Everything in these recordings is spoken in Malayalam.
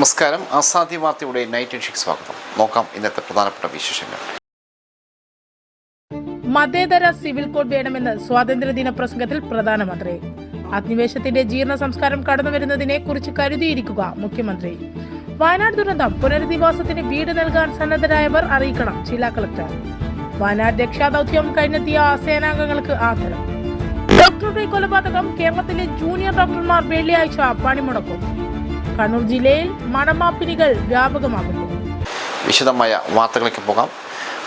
നമസ്കാരം. അസാധ്യ വാർത്തയുടെ നൈറ്റ് എഡിഷയ്ക്ക് സ്വാഗതം. നോക്കാം ഇന്നത്തെ പ്രധാനപ്പെട്ട വിശേഷങ്ങൾ. മതേതര സിവിൽ കോഡ് വേണമെന്ന് സ്വാതന്ത്ര്യദിന പ്രസംഗത്തിൽ പ്രധാനമന്ത്രി. അധിനിവേശത്തിന്റെ ജീർണ സംസ്കാരം കടന്നുവരുന്നതിനെ കുറിച്ച് കരുതിയിരിക്കുക മുഖ്യമന്ത്രി. വയനാട് ദുരന്തം പുനരധിവാസത്തിന് വീട് നൽകാൻ സന്നദ്ധരായവർ അറിയിക്കണം ജില്ലാ കളക്ടർ. വയനാട് രക്ഷാദൌത്യം കഴിഞ്ഞെത്തിയ സേനാംഗങ്ങൾക്ക് ആദരം. ഡോക്ടറുടെ കൊലപാതകം കേരളത്തിലെ ജൂനിയർ ഡോക്ടർമാർ വെള്ളിയാഴ്ച പണിമുടക്കും. കണ്ണൂർ ജില്ലയിൽ മണമാപ്പിനികൾ വ്യാപകമാകുന്നു. വിശദമായ വാർത്തകളിലേക്ക് പോകാം.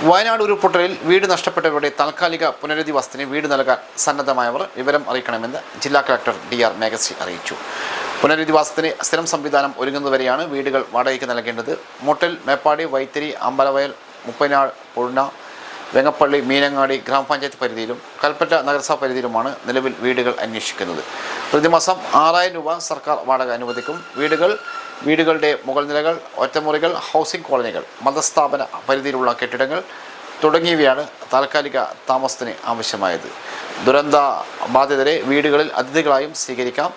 വയനാട് ഉരുൾപൊട്ടലിൽ വീട് നഷ്ടപ്പെട്ടവരുടെ താൽക്കാലിക പുനരധിവാസത്തിന് വീട് നൽകാൻ സന്നദ്ധമായവർ വിവരം അറിയിക്കണമെന്ന് ജില്ലാ കളക്ടർ ഡി ആർ മേഘശ്രീ അറിയിച്ചു. പുനരധിവാസത്തിന് സ്ഥിരം സംവിധാനം ഒരുങ്ങുന്നതുവരെയാണ് വീടുകൾ വാടകയ്ക്ക് നൽകേണ്ടത്. മുട്ടൽ മേപ്പാടി വൈത്തിരി അമ്പലവയൽ മുപ്പനാൾ പുഴുന്ന വെങ്ങപ്പള്ളി മീനങ്ങാടി ഗ്രാമപഞ്ചായത്ത് പരിധിയിലും കൽപ്പറ്റ നഗരസഭ പരിധിയിലുമാണ് നിലവിൽ വീടുകൾ അന്വേഷിക്കുന്നത്. പ്രതിമാസം ആറായിരം രൂപ സർക്കാർ വാടക അനുവദിക്കും. വീടുകൾ വീടുകളുടെ മുകൾ നിലകൾ ഒറ്റമുറികൾ ഹൗസിംഗ് കോളനികൾ മതസ്ഥാപന പരിധിയിലുള്ള കെട്ടിടങ്ങൾ തുടങ്ങിയവയാണ് താൽക്കാലിക താമസത്തിന് ആവശ്യമായത്. ദുരന്ത ബാധിതരെ വീടുകളിൽ അതിഥികളായും സ്വീകരിക്കാം.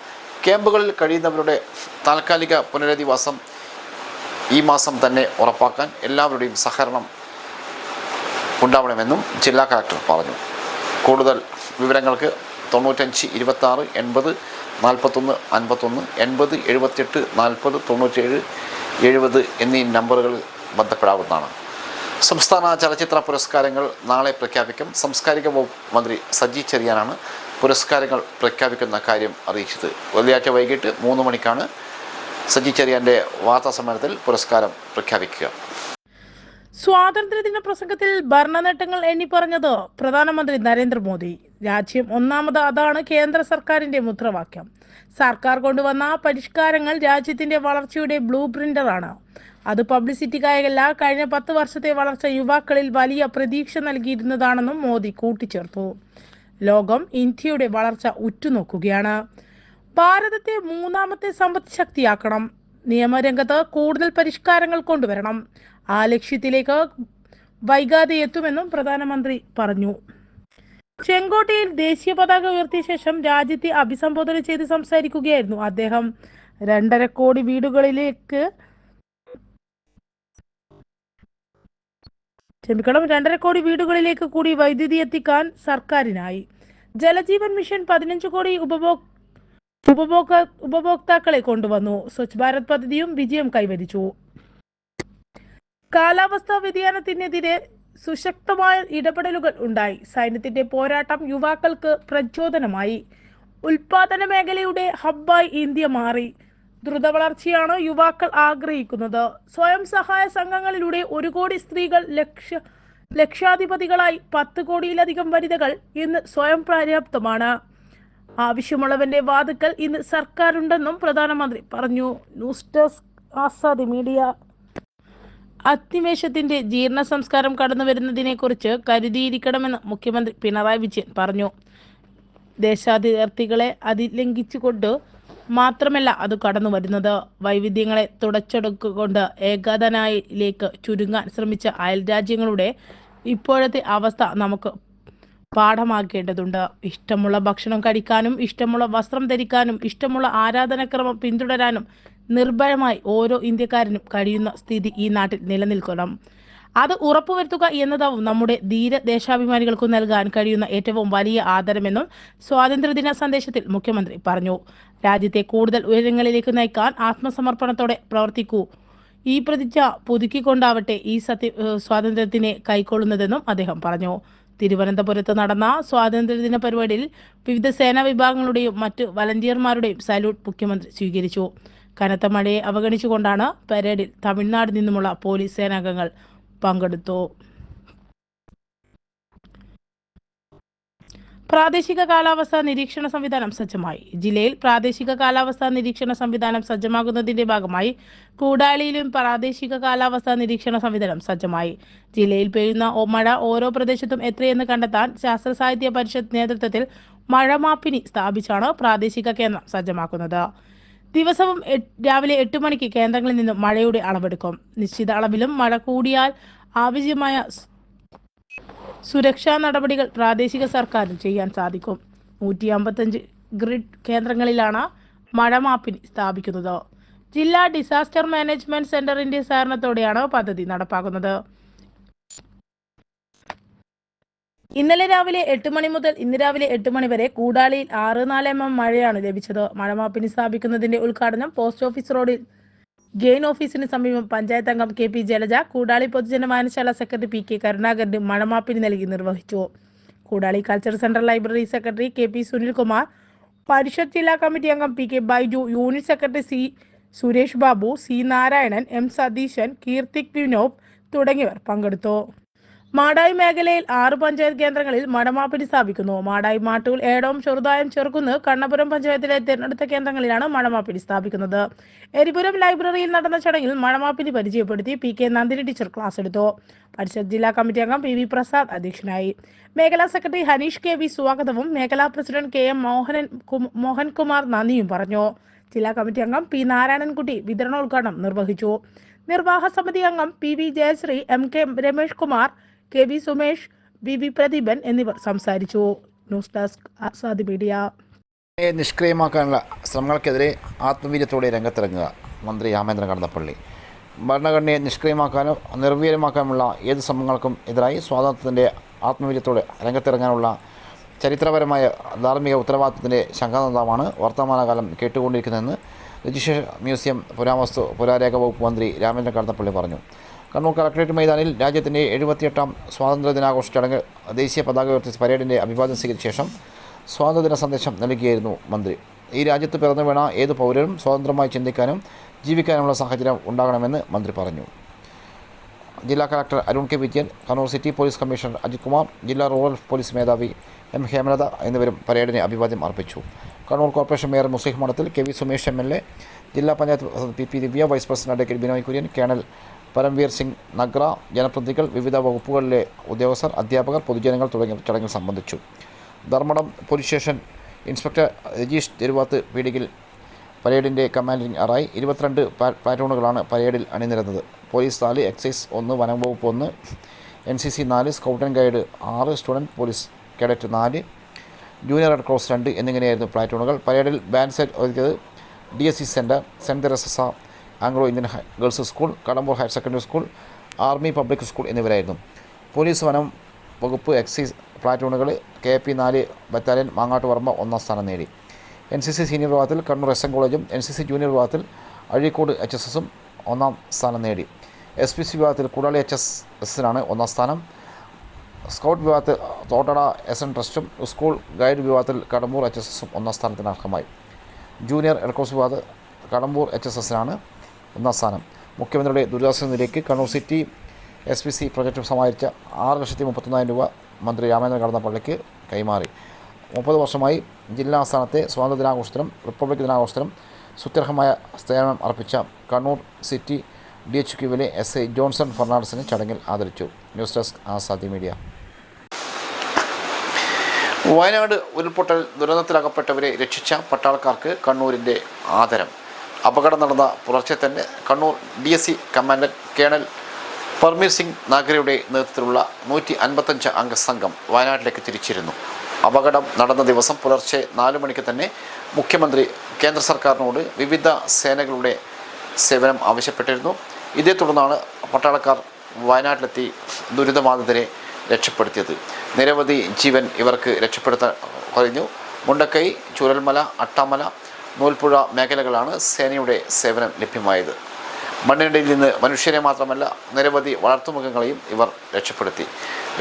ക്യാമ്പുകളിൽ കഴിയുന്നവരുടെ താൽക്കാലിക പുനരധിവാസം ഈ മാസം തന്നെ ഉറപ്പാക്കാൻ എല്ലാവരുടെയും സഹകരണം ഉണ്ടാവണമെന്നും ജില്ലാ കളക്ടർ പറഞ്ഞു. കൂടുതൽ വിവരങ്ങൾക്ക് തൊണ്ണൂറ്റഞ്ച് ഇരുപത്താറ് എൺപത് നാൽപ്പത്തൊന്ന് അൻപത്തൊന്ന് എൺപത് എഴുപത്തെട്ട് നാൽപ്പത് തൊണ്ണൂറ്റേഴ് എഴുപത് എന്നീ നമ്പറുകളിൽ ബന്ധപ്പെടാവുന്നതാണ്. സംസ്ഥാന ചലച്ചിത്ര പുരസ്കാരങ്ങൾ നാളെ പ്രഖ്യാപിക്കും. സാംസ്കാരിക വകുപ്പ് മന്ത്രി സജി ചെറിയാനാണ് പുരസ്കാരങ്ങൾ പ്രഖ്യാപിക്കുന്ന കാര്യം അറിയിച്ചത്. വെള്ളിയാഴ്ച വൈകിട്ട് മൂന്ന് മണിക്കാണ് സജി ചെറിയാന്റെ വാർത്താ സമ്മേളനത്തിൽ പുരസ്കാരം പ്രഖ്യാപിക്കുക. സ്വാതന്ത്ര്യദിന പ്രസംഗത്തിൽ ഭരണനേട്ടങ്ങൾ എണ്ണി പറഞ്ഞത് പ്രധാനമന്ത്രി നരേന്ദ്രമോദി. രാജ്യം ഒന്നാമത് അതാണ് കേന്ദ്ര സർക്കാരിന്റെ മുദ്രാവാക്യം. സർക്കാർ കൊണ്ടുവന്ന പരിഷ്കാരങ്ങൾ രാജ്യത്തിന്റെ വളർച്ചയുടെ ബ്ലൂ പ്രിന്ററാണ്. അത് പബ്ലിസിറ്റിക്കായല്ല കഴിഞ്ഞ പത്ത് വർഷത്തെ വളർച്ച യുവാക്കളിൽ വലിയ പ്രതീക്ഷ നൽകിയിരുന്നതാണെന്നും മോദി കൂട്ടിച്ചേർത്തു. ലോകം ഇന്ത്യയുടെ വളർച്ച ഉറ്റുനോക്കുകയാണ്. ഭാരതത്തെ മൂന്നാമത്തെ സമ്പദ് ശക്തിയാക്കണം നിയമരംഗത്ത് കൂടുതൽ പരിഷ്കാരങ്ങൾ കൊണ്ടുവരണം. ആ ലക്ഷ്യത്തിലേക്ക് വൈകാതെ എത്തുമെന്നും പ്രധാനമന്ത്രി പറഞ്ഞു. ചെങ്കോട്ടയിൽ ദേശീയ പതാക ഉയർത്തിയ ശേഷം രാജ്യത്തെ അഭിസംബോധന ചെയ്ത് സംസാരിക്കുകയായിരുന്നു അദ്ദേഹം. രണ്ടര കോടി വീടുകളിലേക്ക് ക്ഷമിക്കണം രണ്ടര കോടി വീടുകളിലേക്ക് കൂടി വൈദ്യുതി എത്തിക്കാൻ സർക്കാരിനായി. ജലജീവൻ മിഷൻ പതിനഞ്ച് കോടി ഉപഭോക് ഉപഭോക്ത ഉപഭോക്താക്കളെ കൊണ്ടുവന്നു. സ്വച്ഛ് ഭാരത് പദ്ധതിയും വിജയം കൈവരിച്ചു. കാലാവസ്ഥാ വ്യതിയാനത്തിനെതിരെ സുശക്തമായ ഇടപെടലുകൾ ഉണ്ടായി. സൈന്യത്തിന്റെ പോരാട്ടം യുവാക്കൾക്ക് പ്രചോദനമായി. ഉൽപാദന മേഖലയുടെ ഹബ്ബായി ഇന്ത്യ മാറി. ദ്രുത വളർച്ചയാണ് യുവാക്കൾ ആഗ്രഹിക്കുന്നത്. സ്വയം സഹായ സംഘങ്ങളിലൂടെ ഒരു കോടി സ്ത്രീകൾ ലക്ഷ്യ ലക്ഷാധിപതികളായി പത്ത് കോടിയിലധികം വനിതകൾ ഇന്ന് സ്വയം പര്യാപ്തമാണ്. ആവശ്യമുള്ളവന്റെ വാതുക്കൽ ഇന്ന് സർക്കാരുണ്ടെന്നും പ്രധാനമന്ത്രി പറഞ്ഞു. News desk Azadi media. അത്തിവേശത്തിന്റെ ജീർണ സംസ്കാരം കടന്നു വരുന്നതിനെ കുറിച്ച് കരുതിയിരിക്കണമെന്ന് മുഖ്യമന്ത്രി പിണറായി വിജയൻ പറഞ്ഞു. ദേശാധികാർത്തികളെ അതിലംഘിച്ചുകൊണ്ട് മാത്രമല്ല അത് കടന്നു വരുന്നത്. വൈവിധ്യങ്ങളെ തുടച്ചെടുക്കൊണ്ട് ഏകതനായിലേക്ക് ചുരുങ്ങാൻ ശ്രമിച്ച അയൽ രാജ്യങ്ങളുടെ ഇപ്പോഴത്തെ അവസ്ഥ നമുക്ക് പാഠമാക്കേണ്ടതുണ്ട്. ഇഷ്ടമുള്ള ഭക്ഷണം കഴിക്കാനും ഇഷ്ടമുള്ള വസ്ത്രം ധരിക്കാനും ഇഷ്ടമുള്ള ആരാധനക്രമം പിന്തുടരാനും നിർഭയമായി ഓരോ ഇന്ത്യക്കാരനും കഴിയുന്ന സ്ഥിതി ഈ നാട്ടിൽ നിലനിൽക്കണം. അത് ഉറപ്പുവരുത്തുക എന്നതാവും നമ്മുടെ ധീര ദേശാഭിമാനികൾക്ക് നൽകാൻ കഴിയുന്ന ഏറ്റവും വലിയ ആദരമെന്നും സ്വാതന്ത്ര്യദിന സന്ദേശത്തിൽ മുഖ്യമന്ത്രി പറഞ്ഞു. രാജ്യത്തെ കൂടുതൽ ഉയരങ്ങളിലേക്ക് നയിക്കാൻ ആത്മസമർപ്പണത്തോടെ പ്രവർത്തിക്കൂ. ഈ പ്രതിജ്ഞ പുതുക്കിക്കൊണ്ടാവട്ടെ ഈ സത്യ സ്വാതന്ത്ര്യത്തിനെ കൈക്കൊള്ളുന്നതെന്നും അദ്ദേഹം പറഞ്ഞു. തിരുവനന്തപുരത്ത് നടന്ന സ്വാതന്ത്ര്യദിന പരിപാടിയിൽ വിവിധ സേനാ വിഭാഗങ്ങളുടെയും മറ്റ് വളണ്ടിയർമാരുടെയും സല്യൂട്ട് മുഖ്യമന്ത്രി സ്വീകരിച്ചു. കനത്ത മഴയെ അവഗണിച്ചുകൊണ്ടാണ് പരേഡിൽ തമിഴ്നാട് നിന്നുമുള്ള പോലീസ് സേനാംഗങ്ങൾ പങ്കെടുത്തു. പ്രാദേശിക കാലാവസ്ഥാ നിരീക്ഷണ സംവിധാനം സജ്ജമായി. ജില്ലയിൽ പ്രാദേശിക കാലാവസ്ഥാ നിരീക്ഷണ സംവിധാനം സജ്ജമാകുന്നതിന്റെ ഭാഗമായി കൂടാലിയിലും പ്രാദേശിക കാലാവസ്ഥാ നിരീക്ഷണ സംവിധാനം സജ്ജമായി. ജില്ലയിൽ പെയ്യുന്ന മഴ ഓരോ പ്രദേശത്തും എത്രയെന്ന് കണ്ടെത്താൻ ശാസ്ത്ര സാഹിത്യ പരിഷത്ത് നേതൃത്വത്തിൽ മഴമാപ്പിനി സ്ഥാപിച്ചാണ് പ്രാദേശിക കേന്ദ്രം സജ്ജമാക്കുന്നത്. ദിവസവും രാവിലെ എട്ട് മണിക്ക് കേന്ദ്രങ്ങളിൽ നിന്നും മഴയുടെ അളവെടുക്കും. നിശ്ചിത അളവിലും മഴ കൂടിയാൽ ആവശ്യമായ സുരക്ഷാ നടപടികൾ പ്രാദേശിക സർക്കാരിന് ചെയ്യാൻ സാധിക്കും. നൂറ്റി അമ്പത്തഞ്ച് ഗ്രിഡ് കേന്ദ്രങ്ങളിലാണ് മഴ മാപ്പിനി സ്ഥാപിക്കുന്നത്. ജില്ലാ ഡിസാസ്റ്റർ മാനേജ്മെന്റ് സെന്ററിന്റെ സഹകരണത്തോടെയാണ് പദ്ധതി നടപ്പാക്കുന്നത്. ഇന്നലെ രാവിലെ എട്ട് മണി മുതൽ ഇന്ന് രാവിലെ എട്ട് മണി വരെ കൂടാളിയിൽ ആറ് നാല് എം എം മഴയാണ് ലഭിച്ചത്. മഴമാപ്പിനി സ്ഥാപിക്കുന്നതിന്റെ ഉദ്ഘാടനം പോസ്റ്റ് ഓഫീസ് റോഡിൽ. ഗെയിൻ ഓഫീസിന് സമീപം പഞ്ചായത്ത് അംഗം കെ പി ജലജ കൂടാളി പൊതുജന വായനശാല സെക്രട്ടറി പി കെ കരുണാകരന് മഴമാപ്പിനി നൽകി നിർവഹിച്ചു. Koodali culture centre library secretary K P Sunilkumar Parishad ജില്ലാ കമ്മിറ്റി അംഗം P K Baiju unit secretary C Suresh Babu C Narayanan M Satheesan Keerthik Vinob തുടങ്ങിയവർ പങ്കെടുത്തു. മാടായി മേഖലയിൽ ആറ് പഞ്ചായത്ത് കേന്ദ്രങ്ങളിൽ മഴമാപ്പിനി സ്ഥാപിക്കുന്നു മാടായി മാട്ടൂൽ ഏടോം ചെറുതായം ചേർക്കുന്ന കണ്ണപുരം പഞ്ചായത്തിലെ തിരഞ്ഞെടുത്ത കേന്ദ്രങ്ങളിലാണ് മഴമാപ്പിനി സ്ഥാപിക്കുന്നത് എരിപുരം ലൈബ്രറിയിൽ നടന്ന ചടങ്ങിൽ മഴമാപ്പിനി പരിചയപ്പെടുത്തി P K Nandini teacher class എടുത്തു. പരിഷത്ത് ജില്ലാ കമ്മിറ്റി അംഗം പി വി പ്രസാദ് അധ്യക്ഷനായി. മേഖലാ സെക്രട്ടറി ഹനീഷ് കെ വി സ്വാഗതവും മേഖലാ president K M Mohanan Mohankumar നന്ദിയും പറഞ്ഞു. ജില്ലാ കമ്മിറ്റി അംഗം പി നാരായണൻകുട്ടി വിതരണോദ്ഘാടനം നിർവഹിച്ചു. നിർവാഹ സമിതി അംഗം P V Jayasree M K Ramesh Kumar K V Sumesh V V Pradeepan എന്നിവർ സംസാരിച്ചു. News desk Azadi media. നിഷ്ക്രിയമാക്കാനുള്ള ശ്രമങ്ങൾക്കെതിരെ ആത്മവീര്യത്തോടെ രംഗത്തിറങ്ങുക. മന്ത്രി രാമേന്ദ്രൻ കടന്നപ്പള്ളി. ഭരണഘടനയെ നിഷ്ക്രിയമാക്കാനോ നിർവീര്യമാക്കാനുമുള്ള ഏത് ശ്രമങ്ങൾക്കും എതിരായി സ്വാതന്ത്ര്യത്തിന്റെ ആത്മവീര്യത്തോടെ രംഗത്തിറങ്ങാനുള്ള ചരിത്രപരമായ ധാർമ്മിക ഉത്തരവാദിത്തത്തിന്റെ ശങ്കാനന്ദമാണ് വർത്തമാനകാലം കേട്ടുകൊണ്ടിരിക്കുന്നതെന്ന് രജിസ്ട്രേഷൻ മ്യൂസിയം പുരാവസ്തു പുരാരേഖ വകുപ്പ് മന്ത്രി രാമേന്ദ്രൻ കടന്നപ്പള്ളി പറഞ്ഞു. കണ്ണൂർ കളക്ടറേറ്റ് മൈതാനിൽ രാജ്യത്തിന്റെ എഴുപത്തിയെട്ടാം സ്വാതന്ത്ര്യ ദിനാഘോഷ ചടങ്ങ് ദേശീയ പതാക ഉയർത്തി പരേഡിന്റെ അഭിവാദ്യം സ്വീകരിച്ച ശേഷം സ്വാതന്ത്ര്യദിന സന്ദേശം നൽകുകയായിരുന്നു മന്ത്രി. ഈ രാജ്യത്ത് പിറന്നു വീണ ഏത് പൗരനും സ്വതന്ത്രമായി ചിന്തിക്കാനും ജീവിക്കാനുമുള്ള സാഹചര്യം ഉണ്ടാകണമെന്ന് മന്ത്രി പറഞ്ഞു. ജില്ലാ collector Arun K Vijayan Kannur city police commissioner Ajith Kumar ജില്ലാ റൂറൽ പോലീസ് മേധാവി എം ഹേമലത എന്നിവരും പരേഡിന് അഭിവാദ്യം അർപ്പിച്ചു. Kannur corporation mayor Muslih Madathil K V Sumesh M L A ജില്ലാ panchayat P P Divya vice president advocate Binoy Kurian colonel Paramvir Singh Nagra ജനപ്രതിനിധികൾ വിവിധ വകുപ്പുകളിലെ ഉദ്യോഗസ്ഥർ അധ്യാപകർ പൊതുജനങ്ങൾ തുടങ്ങിയ ചടങ്ങിൽ സംബന്ധിച്ചു. Dharmadam police station inspector Rajeesh Thiruvath പീഡികിൽ പരേഡിന്റെ കമാൻഡിംഗ് ആറായി ഇരുപത്തിരണ്ട് പ്ലാ- പ്ലാറ്റൂണുകളാണ് പരേഡിൽ അണിനിരന്നത്. പോലീസ് നാല് എക്സൈസ് ഒന്ന് വനം വകുപ്പ് ഒന്ന് എൻ സി സി നാല് സ്കൗട്ട് ആൻഡ് ഗൈഡ് ആറ് സ്റ്റുഡന്റ് പോലീസ് കേഡറ്റ് നാല് ജൂനിയർ റെഡ് ക്രോസ് രണ്ട് എന്നിങ്ങനെയായിരുന്നു പ്ലാറ്റൂണുകൾ പരേഡിൽ ബാൻഡ് സെറ്റ് ഒരുക്കിയത് D S C centre saint Teresa Anglo Indian girls school Kadambur higher secondary school army public school എന്നിവരായിരുന്നു. പോലീസ് വനം വകുപ്പ് എക്സൈസ് പ്ലാറ്റൂണുകൾ കെ പി നാല് ബറ്റാലിയൻ മാങ്ങാട്ടുപറമ്പ ഒന്നാം സ്ഥാനം നേടി. എൻ സി സി സീനിയർ വിഭാഗത്തിൽ കണ്ണൂർ എസ് എൻ കോളേജും എൻ സി സി ജൂനിയർ വിഭാഗത്തിൽ അഴീക്കോട് എച്ച് എസ് എസും ഒന്നാം സ്ഥാനം നേടി. എസ് പി സി വിഭാഗത്തിൽ കൂടാളി എച്ച് എസ് എസിനാണ് ഒന്നാം സ്ഥാനം. സ്കൗട്ട് വിഭാഗത്തിൽ തോട്ടട എസ് എൻ ട്രസ്റ്റും സ്കൂൾ ഗൈഡ് വിഭാഗത്തിൽ കടമ്പൂർ എച്ച് എസ് എസും ഒന്നാം സ്ഥാനത്തിന് അർഹമായി. ജൂനിയർ എയർകോഴ്സ് വിഭാഗത്തിൽ കടമ്പൂർ എച്ച് എസ് എസിനാണ് ഒന്നാം സ്ഥാനം. മുഖ്യമന്ത്രിയുടെ ദുരിതാശ്വാസ നിധിയിലേക്ക് Kannur city S P C project സമാഹരിച്ച ആറ് ലക്ഷത്തി മുപ്പത്തൊന്നായിരം രൂപ മന്ത്രി രാമേന്ദ്രൻ കടന്നപ്പള്ളിക്ക് കൈമാറി. മുപ്പത് വർഷമായി ജില്ലാ ആസ്ഥാനത്തെ സ്വാതന്ത്ര്യ ദിനാഘോഷത്തിനും റിപ്പബ്ലിക് ദിനാഘോഷത്തിനും സുത്യർഹമായ സ്ഥാനം അർപ്പിച്ച കണ്ണൂർ സിറ്റി ഡി എച്ച് ക്യുവിലെ എസ് ഐ ജോൺസൺ ഫെർണാണ്ടസിനെ ചടങ്ങിൽ ആദരിച്ചു. News desk Azadi media. Wayanad ഉരുൾപൊട്ടൽ ദുരന്തത്തിലകപ്പെട്ടവരെ രക്ഷിച്ച പട്ടാളക്കാർക്ക് കണ്ണൂരിന്റെ ആദരം. അപകടം നടന്ന പുലർച്ചെ തന്നെ Kannur D S C commandant colonel Parmir Singh നാഗരയുടെ നേതൃത്വത്തിലുള്ള നൂറ്റി അൻപത്തഞ്ച് അംഗ സംഘം വയനാട്ടിലേക്ക് തിരിച്ചിരുന്നു. അപകടം നടന്ന ദിവസം പുലർച്ചെ നാല് മണിക്ക് തന്നെ മുഖ്യമന്ത്രി കേന്ദ്ര സർക്കാരിനോട് വിവിധ സേനകളുടെ സേവനം ആവശ്യപ്പെട്ടിരുന്നു. ഇതേ തുടർന്നാണ് പട്ടാളക്കാർ വയനാട്ടിലെത്തി ദുരിതബാധിതരെ രക്ഷപ്പെടുത്തിയത്. നിരവധി ജീവൻ ഇവർക്ക് രക്ഷപ്പെടുത്താൻ കഴിഞ്ഞു. മുണ്ടക്കൈ ചുരൽമല അട്ടാമല നൂൽപ്പുഴ മേഖലകളാണ് സേനയുടെ സേവനം ലഭ്യമായത്. മണ്ണിനടിയിൽ നിന്ന് മനുഷ്യരെ മാത്രമല്ല നിരവധി വളർത്തുമൃഗങ്ങളെയും ഇവർ രക്ഷപ്പെടുത്തി.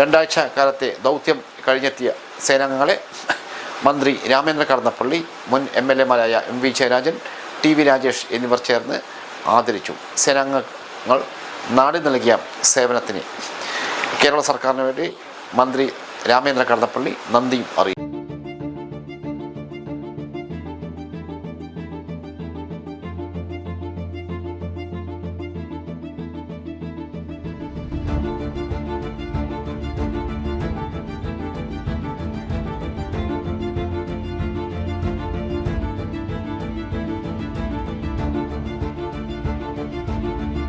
രണ്ടാഴ്ച കാലത്തെ ദൗത്യം കഴിഞ്ഞെത്തിയ സേനാംഗങ്ങളെ മന്ത്രി രാമേന്ദ്ര കടന്നപ്പള്ളി മുൻ M L എമാരായ M V Jayarajan T V Rajesh എന്നിവർ ചേർന്ന് ആദരിച്ചു. സേനാംഗങ്ങൾ നാടി നൽകിയ സേവനത്തിന് കേരള സർക്കാരിന് വേണ്ടി മന്ത്രി രാമേന്ദ്ര കടന്നപ്പള്ളി നന്ദിയും അറിയിച്ചു.